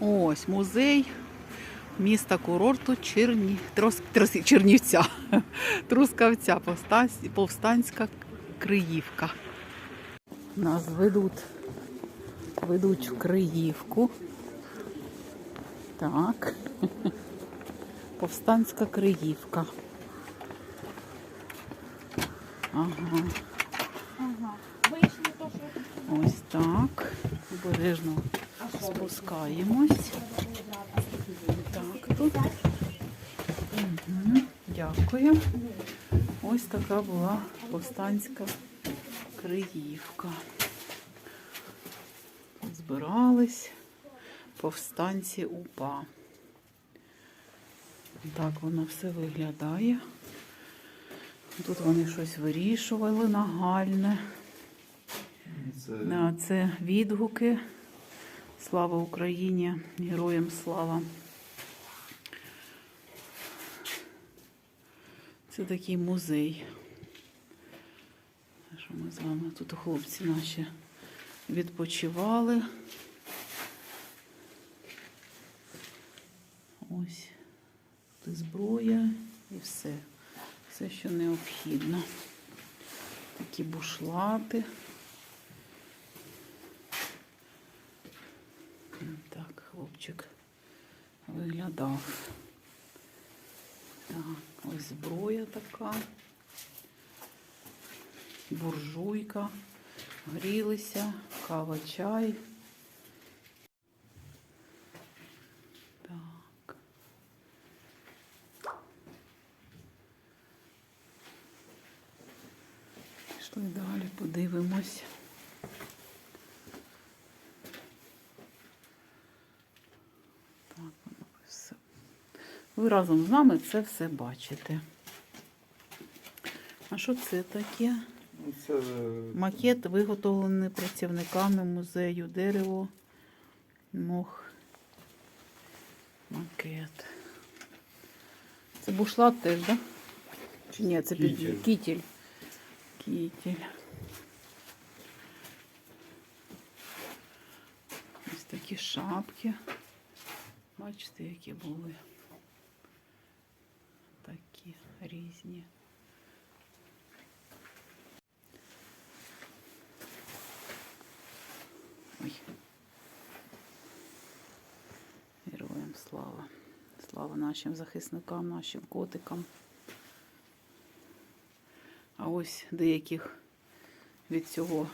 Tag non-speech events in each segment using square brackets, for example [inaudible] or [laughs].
Ось музей міста курорту Черні... Трос... Трос... Чернівця. [laughs] Трускавця, Повстанська Криївка. Нас ведуть, ведуть в Криївку. Так. [laughs] Повстанська Криївка. Ага. Ага. Вийшли то, що Ось так. Обережно спускаємось. Так, тут. Угу. Дякую. Ось така була повстанська Криївка. Збирались повстанці УПА. Так воно все виглядає. Тут вони щось вирішували нагальне. Це це відгуки. Слава Україні! Героям слава! Це такий музей. Що ми з вами тут хлопці наші відпочивали. Ось тут зброя і все. Все, що необхідно. Такі бушлати. Хлопчик виглядав. Так, ось зброя така. Буржуйка. Грілися, кава, чай. Так. Далі, подивимось. Так, воно все. Ви разом з нами це все бачите. А що це таке? ну, це Макет виготовлений працівниками музею дерево, мох. Макет. Це бушлат теж, так? Да? Чи ні, це під- Кітель. кітель. Кітель. Ось такі шапки. Бачите, які були. Такі різні. Ой. Героям слава. Слава нашим захисникам, нашим котикам. А ось деяких від цього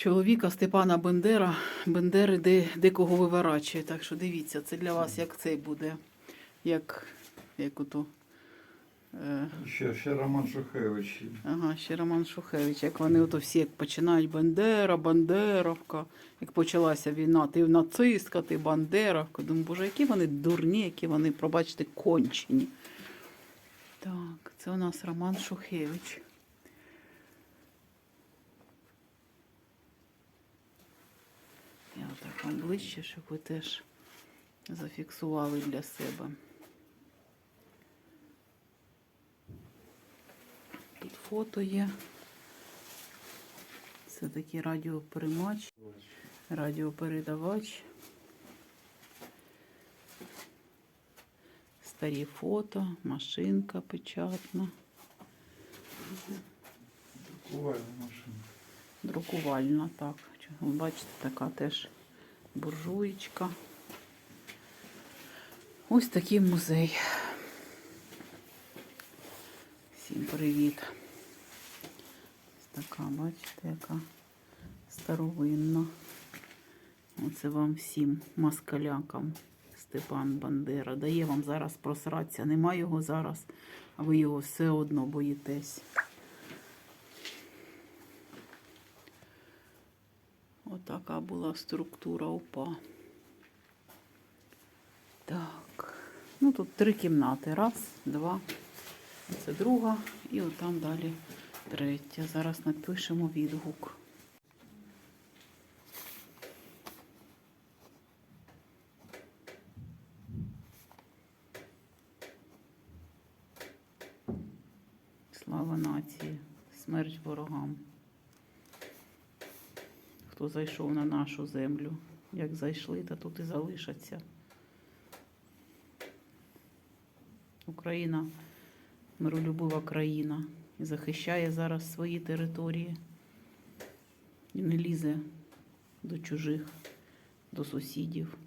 чоловіка Степана Бендера, Бендери де, декого виворачує. Так що дивіться, це для вас як цей буде, як, як ото. Е, ще, ще Роман Шухевич. Ага, ще Роман Шухевич, як вони ото всі як починають Бандера, Бандеровка. Як почалася війна, ти нацистка, ти Бандеровка. Думаю, боже, які вони дурні, які вони, пробачте, кончені. Так, це у нас Роман Шухевич. Ближче, щоб ви теж зафіксували для себе. Тут фото є. Це такий радіоперемач, радіопередавач. Старі фото, машинка печатна, Буває машина. друкувальна, так. Бачите, така теж буржуєчка. Ось такий музей. Всім привіт. Ось така, бачите, яка старовинна. Оце вам всім москалякам Степан Бандера. Дає вам зараз просратися. Нема його зараз, а ви його все одно боїтесь. Отака була структура УПА. Так. Ну тут три кімнати. Раз, два. Це друга. І отам далі третя. Зараз напишемо відгук. Слава нації, смерть ворогам. Хто зайшов на нашу землю, Як зайшли, то тут і залишаться. Україна миролюбива країна і захищає зараз свої території і не лізе до чужих, до сусідів.